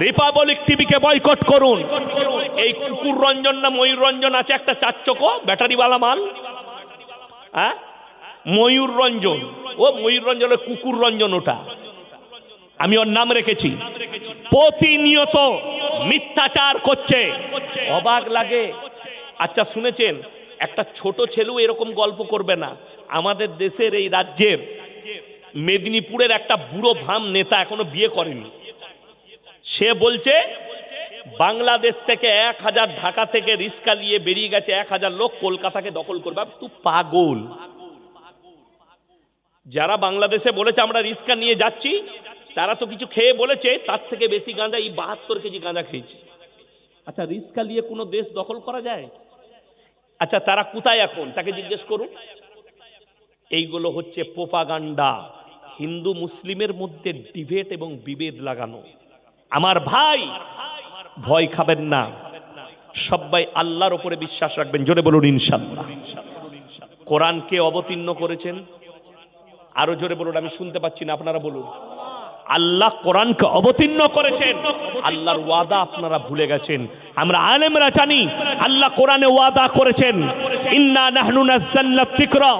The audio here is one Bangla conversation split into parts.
রিপাবলিক টিভিকে বয়কট করুন। এই কুকুর রঞ্জন না ময়ূর রঞ্জন আছে একটা চার চকো ব্যাটারিওয়ালা মাল। হ্যাঁ? ময়ূর রঞ্জন। ও ময়ূর রঞ্জন কুকুর রঞ্জন ওটা। আমি ওর নাম রেখেছি। প্রতিনিয়ত মিথ্যাচার করছে। অবাক লাগে। আচ্ছা শুনেছেন? একটা ছোট ছেলেও এরকম গল্প করবে না। আমাদের দেশের এই রাজ্যের মেদিনীপুরের একটা বুড়ো ভাম নেতা এখনও বিয়ে করেনি। সে বলছে, বাংলাদেশ থেকে এক হাজার ঢাকা থেকে রিস্কা নিয়ে বেরিয়ে গেছে, এক হাজার লোক কলকাতাকে দখল করবে। তুই পাগল। যারা বাংলাদেশে বলেছে আমরা রিস্কা নিয়ে যাচ্ছি, তারা তো কিছু খেয়ে বলেছে, তার থেকে বেশি গাঁজা, এই বাহাত্তর কেজি গাঁজা খেয়েছে। আচ্ছা রিস্কা নিয়ে কোনো দেশ দখল করা যায়? আচ্ছা তারা কোথায় এখন? তাকে জিজ্ঞেস করুন। এইগুলো হচ্ছে পোপাগান্ডা হিন্দু মুসলিমের মধ্যে ডিবেট এবং বিভেদ লাগানো। আমার ভাই, ভয় খাবেন না। সবাই আল্লাহর উপরে বিশ্বাস রাখবেন, জোরে বলুন ইনশাল্লাহ কোরআনকে অবতীর্ণ করেছেন। আরও জোরে বলুন, আমি শুনতে পাচ্ছি না, আপনারা বলুন। আল্লাহ কোরআনকে অবতীর্ণ করেছেন। আল্লাহর ওয়াদা আপনারা ভুলে গেছেন। আমরা আলেমরা জানি, আল্লাহ কোরআনে ওয়াদা করেছেন। ইন্না নাহনু নাযালনা যিকরা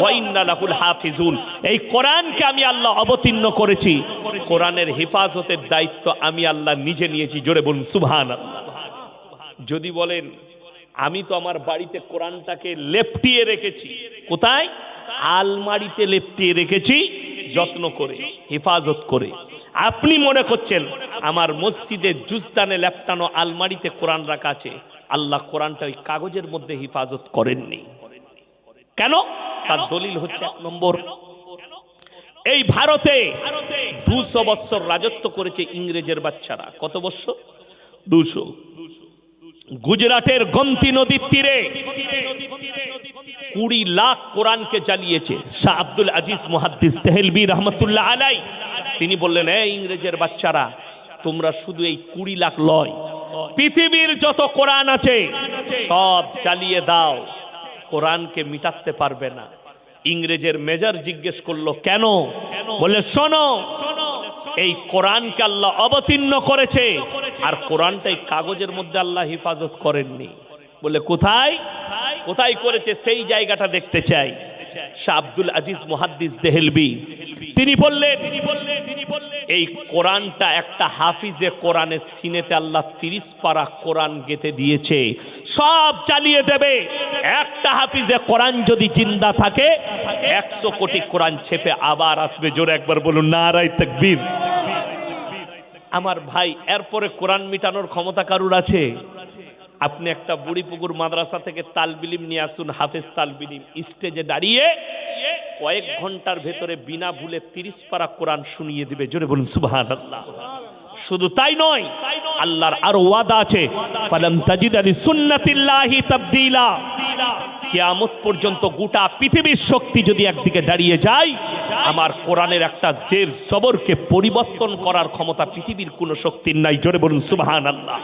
ওয়া ইন্না লাহুল হাফিজুন। এই কোরআনকে আমি আল্লাহ অবতীর্ণ করেছি। কোরআনের হেফাজতের দায়িত্ব আমি আল্লাহ নিজে নিয়েছি। জোরে বলুন, সুবহানাল্লাহ। যদি বলেন, আমি তো আমার বাড়িতে কোরআনটাকে লেপটিয়ে রেখেছি। কোথায়? আলমারিতে লেপটিয়ে রেখেছি, যত্ন করে, হেফাজত করে। আপনি মনে করছেন, আমার মসজিদে জুস্তানে লেপটানো আলমারিতে কোরআন রাখা আছে? আল্লাহ কোরআনটা ওই কাগজের মধ্যে হেফাজত করেননি। কেন? তার দলিল হচ্ছে এক নম্বর এই ভারতে দুশো বৎসর রাজত্ব করেছে ইংরেজের বাচ্চারা। কত বৎসর দুশো। গুজরাটের গন্তি নদীর তীরে কুড়ি লাখ কোরআনকে জ্বালিয়েছে শাহ আব্দুল আজিজ মুহাদ্দিস তেহলবি রহমতুল্লাহ আলাই। তিনি বললেন এই ইংরেজের বাচ্চারা তোমরা শুধু এই কুড়ি লাখ লয়। পৃথিবীর যত কোরআন আছে সব চালিয়ে দাও। কোরআনকে মিটাতে পারবে না। ইংরেজের মেজার জিজ্ঞেস করল, কেন? বলে শোনো, এই কোরআনকে আল্লাহ অবতীর্ণ করেছে আর কোরআনটাই কাগজের মধ্যে আল্লাহ হেফাজত করেননি। বলে কোথায়? কোথায় করেছে? সেই জায়গাটা দেখতে চাই। শাহ আব্দুল আজিজ মুহাদ্দিস দেহেলবি তিনি বললেন তিনি বললেন তিনি বললেন এই কোরআনটা একটা হাফিজে কোরআনের সিনেতে আল্লাহ তিরিশ পারা কোরআন গেতে দিয়েছে। সব চালিয়ে দেবে। একটা হাফিজে কোরআন যদি জিন্দা থাকে একশো কোটি কোরআন ছেপে আবার আসবে। জোরে একবার বলুন নারাই তকবীর। আমার ভাই এরপরে কোরআন মিটানোর ক্ষমতা কারুর আছে? আপনি একটা বুড়িপুকুর মাদ্রাসা থেকে তালবিলিম নিয়ে আসুন হাফেজ তালবিলিম। স্টেজে দাঁড়িয়ে কয়েক ঘণ্টার ভেতরে বিনা ভুলে তিরিশ পারা কোরআন শুনিয়ে দিবে। জোরে বলুন সুবহান শুধু তাই নয়, আল্লাহর আরও ওয়াদা আছে কিয়ামত পর্যন্ত গোটা পৃথিবীর শক্তি যদি একদিকে দাঁড়িয়ে যায়, আমার কোরআনের একটা জের জবরকে পরিবর্তন করার ক্ষমতা পৃথিবীর কোনো শক্তির নাই। জোরে বলুন সুবহান আল্লাহ